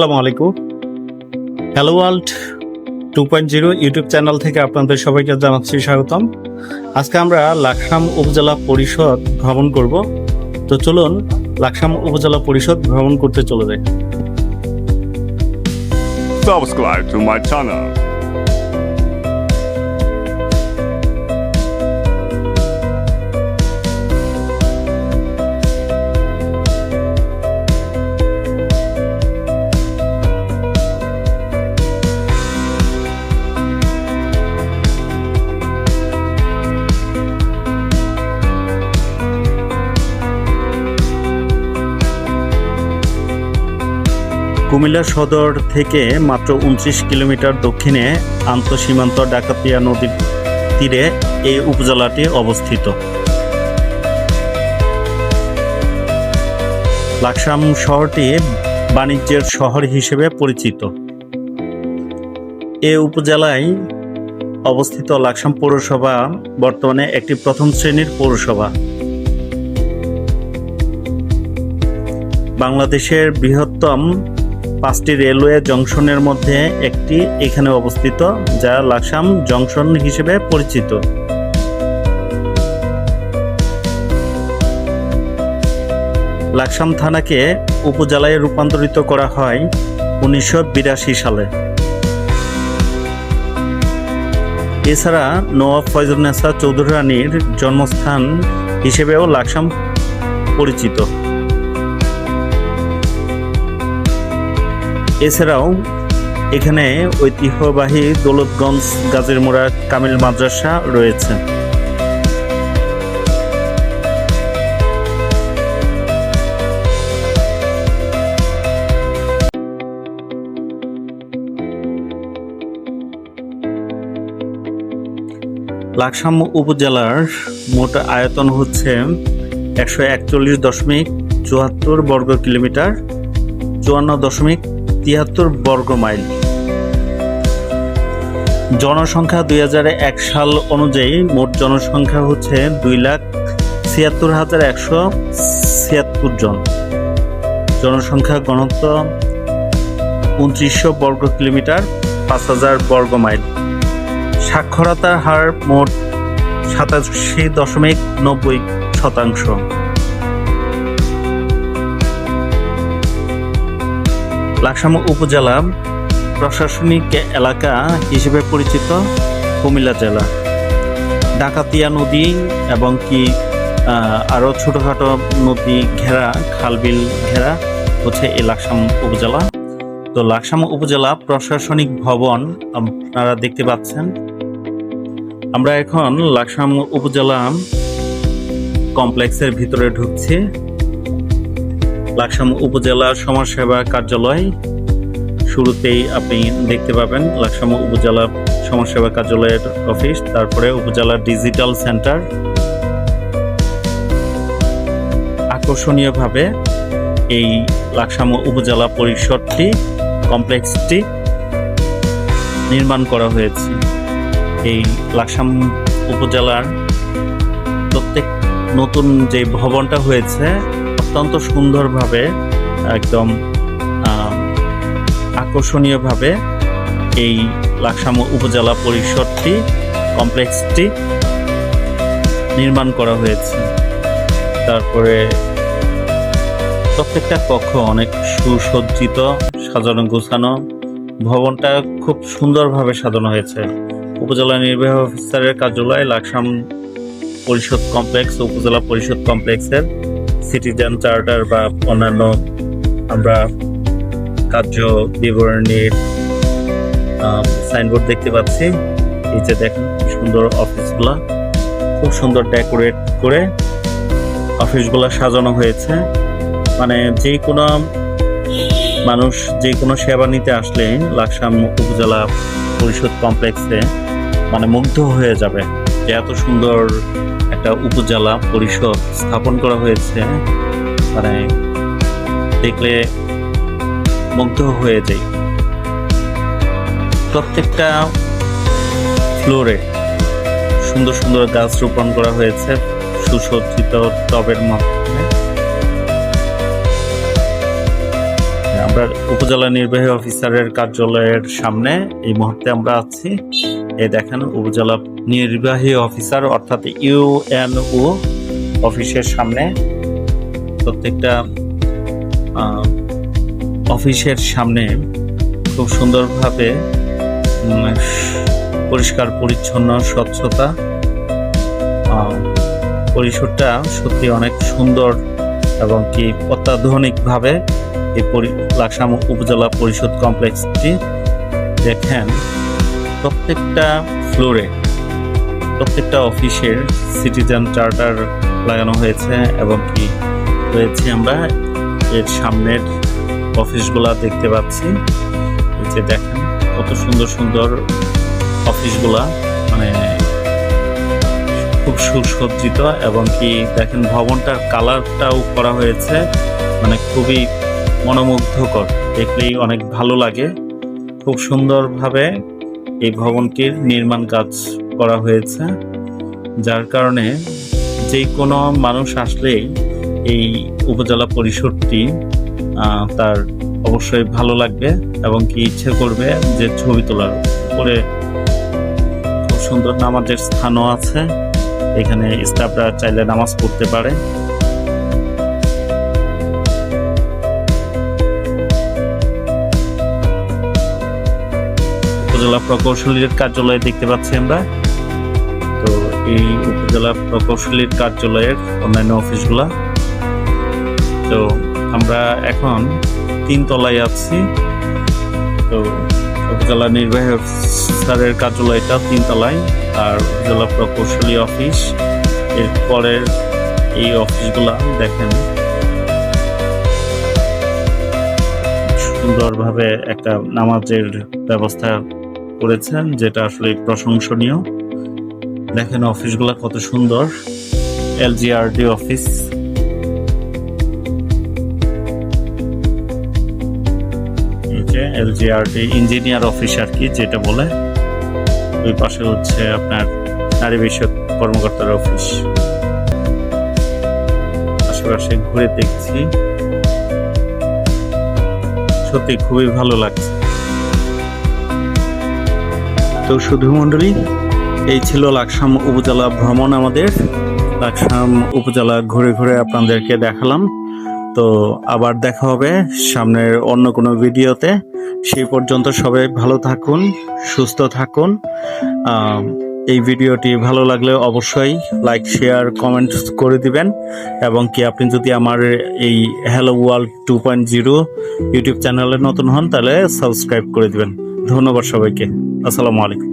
আসসালামু আলাইকুম। Hello world two point zero YouTube channel থেকে আপনাদের সবাইকে জানাচ্ছি স্বাগতম। আজকে আমরা লাকসাম উপজেলা পরিষদ ভ্রমণ করব। তো চলুন লাকসাম উপজেলা পরিষদ ভ্রমণ করতে চলে যাই। Subscribe to my channel. Comilla সদর থেকে মাত্র উনত্রিশ কিলোমিটার দক্ষিণে আন্তঃসীমান্ত ডাকাতিয়া নদীর তীরে এই উপজেলাটি অবস্থিত। লাকসাম শহরটি বাণিজ্যের শহর হিসেবে পরিচিত। এ উপজেলায় অবস্থিত লাকসাম পৌরসভা বর্তমানে একটি প্রথম শ্রেণির পৌরসভা। বাংলাদেশের বৃহত্তম পাঁচটি রেলওয়ে জংশনের মধ্যে একটি এখানে অবস্থিত, যা লাকসাম জংশন হিসেবে পরিচিত। লাকসাম থানাকে উপজেলায় রূপান্তরিত করা হয় উনিশশো বিরাশি সালে। এছাড়া নওয়াব ফয়জুন্নেসা চৌধুরী রানীর জন্মস্থান হিসেবেও লাকসাম পরিচিত। এছাড়াও এখানে ঐতিহ্যবাহী দৌলতগঞ্জ গাজীরমোড়া কামিল মাদ্রাসা রয়েছে। লাকসাম উপজেলার মোট আয়তন হচ্ছে একশো একচল্লিশ দশমিক চুয়াত্তর বর্গ কিলোমিটার, চুয়ান্ন দশমিক তিয়াত্তর বর্গ মাইল। জনসংখ্যা দুই এক সাল অনুযায়ী মোট জনসংখ্যা হচ্ছে দুই লাখ ছিয়াত্তর হাজার একশো ছিয়াত্তর জন। জনসংখ্যা ঘনত্ব উনত্রিশশো বর্গ কিলোমিটার, পাঁচ হাজার বর্গ মাইল। সাক্ষরতার হার মোট সাতাশি দশমিক নব্বই শতাংশ। লাকসাম উপজেলা প্রশাসনিক এলাকা হিসেবে পরিচিত কুমিল্লা জেলা। ডাকাতিয়া নদী এবং কি আহ, আরও ছোটখাটো নদী ঘেরা খালবিল ঘেরা হচ্ছে এই লাকসাম উপজেলা। তো লাকসাম উপজেলা প্রশাসনিক ভবন আপনারা দেখতে পাচ্ছেন। আমরা এখন লাকসাম উপজেলা কমপ্লেক্সের ভিতরে ঢুকছি। লাকসাম উপজেলা সমাজসেবা কার্যালয়। শুরুতেই আপনি দেখতে পাবেন লাকসাম উপজেলা সমাজসেবা কার্যালয়ের অফিস, তারপরে উপজেলা ডিজিটাল সেন্টার। আকর্ষণীয়ভাবে এই লাকসাম উপজেলা পরিষদটি, কমপ্লেক্সটি নির্মাণ করা হয়েছে। এই লাকসাম উপজেলার প্রত্যেক নতুন যে ভবনটা হয়েছে অত্যন্ত সুন্দরভাবে, একদম আকর্ষণীয়ভাবে এই লাকসাম উপজেলা পরিষদটি, কমপ্লেক্সটি নির্মাণ করা হয়েছে। তারপরে প্রত্যেকটা কক্ষ অনেক সুসজ্জিত, সাজানো গোছানো ভবনটা খুব সুন্দরভাবে সাজানো হয়েছে। উপজেলা নির্বাহী অফিসারের কার্যালয় লাকসাম পরিষদ কমপ্লেক্স, উপজেলা পরিষদ কমপ্লেক্সের সিটিজেন চার্টার বা অন্যান্য আমরা কার্য বিবরণীর সাইনবোর্ড দেখতে পাচ্ছি। নিচে দেখেন, সুন্দর অফিসগুলা খুব সুন্দর ডেকোরেট করে অফিসগুলা সাজানো হয়েছে। মানে যে কোনো মানুষ যে কোনো সেবা নিতে আসলে লাকসাম উপজেলা পরিষদ কমপ্লেক্সে মানে মুগ্ধ হয়ে যাবে যে এত সুন্দর একটা উপজেলা পরিষদ স্থাপন করা হয়েছে। মানে দেখলে মুগ্ধ হয়ে যাই। প্রত্যেকটা ফ্লোরে সুন্দর সুন্দর গাছ রোপণ করা হয়েছে, সুসজ্জিত টবের মাধ্যমে। আমরা উপজেলা নির্বাহী অফিসারের কার্যালয়ের সামনে এই মুহূর্তে আমরা আছি। এই দেখেন উপজেলা নির্বাহী অফিসার অর্থাৎ ইউএনও অফিসের সামনে প্রত্যেকটা অফিসের সামনে খুব সুন্দরভাবে পরিষ্কার, পরিচ্ছন্ন, স্বচ্ছতা পরিসরটা সত্যি অনেক সুন্দর এবং কি অত্যাধুনিকভাবে এই লাকসাম উপজেলা পরিষদ কমপ্লেক্সটি দেখেন। প্রত্যেকটা ফ্লোরে প্রত্যেকটা অফিসের সিটিজেন চার্টার লাগানো হয়েছে এবং কি রয়েছে আমরা এর সামনের অফিসগুলা দেখতে পাচ্ছি। যে দেখেন কত সুন্দর সুন্দর অফিসগুলা মানে খুব সুসজ্জিত এবং কি দেখেন ভবনটার কালারটাও করা হয়েছে মানে খুবই মনোমুগ্ধকর। দেখলেই অনেক ভালো লাগে। খুব সুন্দরভাবে এই ভবনটির নির্মাণ কাজ করা হয়েছে, যার কারণে যে কোনো মানুষ আসলেই এই উপজেলা পরিষদটি তার অবশ্যই ভালো লাগবে এবং কি ইচ্ছে করবে যে ছবি তোলার উপরে খুব সুন্দর নামাজের স্থানও আছে। এখানে স্টাফরা চাইলে নামাজ পড়তে পারে। উপজেলা প্রকৌশলীর কার্যালয় দেখতে পাচ্ছি আমরা। তো এই উপজেলা প্রকৌশলীর কার্যালয়ের অন্যান্য অফিসগুলা। তো আমরা এখন তিন তলায় আছি। তো উপজেলা নির্বাহী অফিসারের কার্যালয়টা তিন তলায় আর উপজেলা প্রকৌশলী অফিস। এর পরের এই অফিসগুলা দেখেন। সুন্দরভাবে একটা নামাজের ব্যবস্থা করেছেন, যেটা আসলে প্রশংসনীয়। দেখেন অফিসগুলা কত সুন্দর। LGRD office. LGRD engineer office আর কি, যেটা বলে। ওই পাশে হচ্ছে আপনার নারী বিষয়ক কর্মকর্তার অফিস। আশেপাশে ঘুরে দেখছি। সত্যি খুবই ভালো লাগছে। তো শুধু মন্ডলী, এই ছিল লাকসাম উপজেলা ভ্রমণ আমাদের। লাকসাম উপজেলা ঘুরে ঘুরে আপনাদেরকে দেখালাম। তো আবার দেখা হবে সামনের অন্য কোনো ভিডিওতে। সেই পর্যন্ত সবাই ভালো থাকুন, সুস্থ থাকুন। এই ভিডিওটি ভালো লাগলে অবশ্যই লাইক, শেয়ার, কমেন্ট করে দিবেন। এবং কি আপনি যদি আমার এই hello world two point zero YouTube চ্যানেলে নতুন হন, তাহলে সাবস্ক্রাইব করে দিবেন। ধন্যবাদ সবাইকে। আসসালামু আলাইকুম।